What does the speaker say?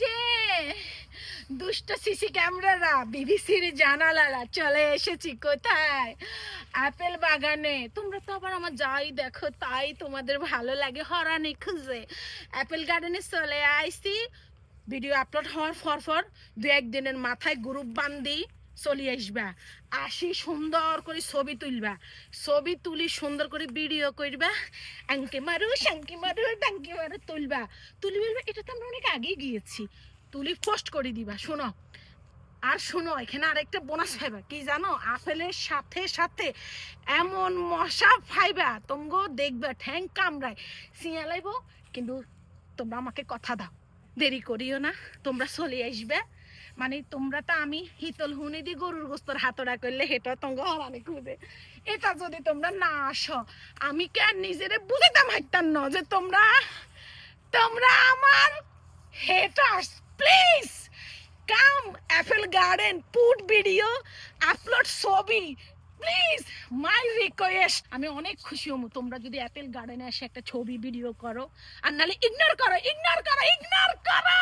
যে দুষ্ট সিসি ক্যামেরারা, বিবিসির জানালারা, চলে এসেছি কোথায়? অ্যাপেল বাগানে। তোমরা তো আবার আমার যাই দেখো, তাই তোমাদের ভালো লাগে হরানি খুঁজে। অ্যাপেল গার্ডেনে চলে আইসি। ভিডিও আপলোড হওয়ার ফর ফর দু একদিনের মাথায় গ্রুপ বান্ধি চলে আসবা। আসি সুন্দর করে ছবি তুলবা। ছবি তুলি সুন্দর করে ভিডিও করবা। আঙ্কে মারু শাঙ্কি মারু ডাঙ্কি মারু, তুলবা। তুলি বলবা, এটা তো আমরা অনেক আগেই গিয়েছি। তুলি পোস্ট করে দিবা, শোনো। আর শোনো, এখানে আরেকটা বোনাস ফাইবা কি জানো? আপেলের সাথে সাথে এমন মশা ফাইবা তোমগো দেখবা, ঠ্যাং কামড়ায়। সিয়ালাইব কিন্তু তোমরা আমাকে কথা দাও। দেরি করিও না, তোমরা চলে আসবে। মানে তোমরা তো আমি হিতল হুনি দি গরুর গোস্তর হাতড়া করলে হেটা তঙ্গ হরানি খুঁজে এটা যদি তোমরা না আসো, আমি কে নিজেরে বুঝিতাম হাইতাম না যে তোমরা তোমরা আমার haters please come apple garden put video upload ছবি প্লিজ মাই রিকোয়েস্ট আমি অনেক খুশি হব তোমরা যদি অ্যাপেল গার্ডেনে এসে একটা ছবি ভিডিও করো, আর নাহলে ইগনোর করো ইগনোর করো ইগনোর করো!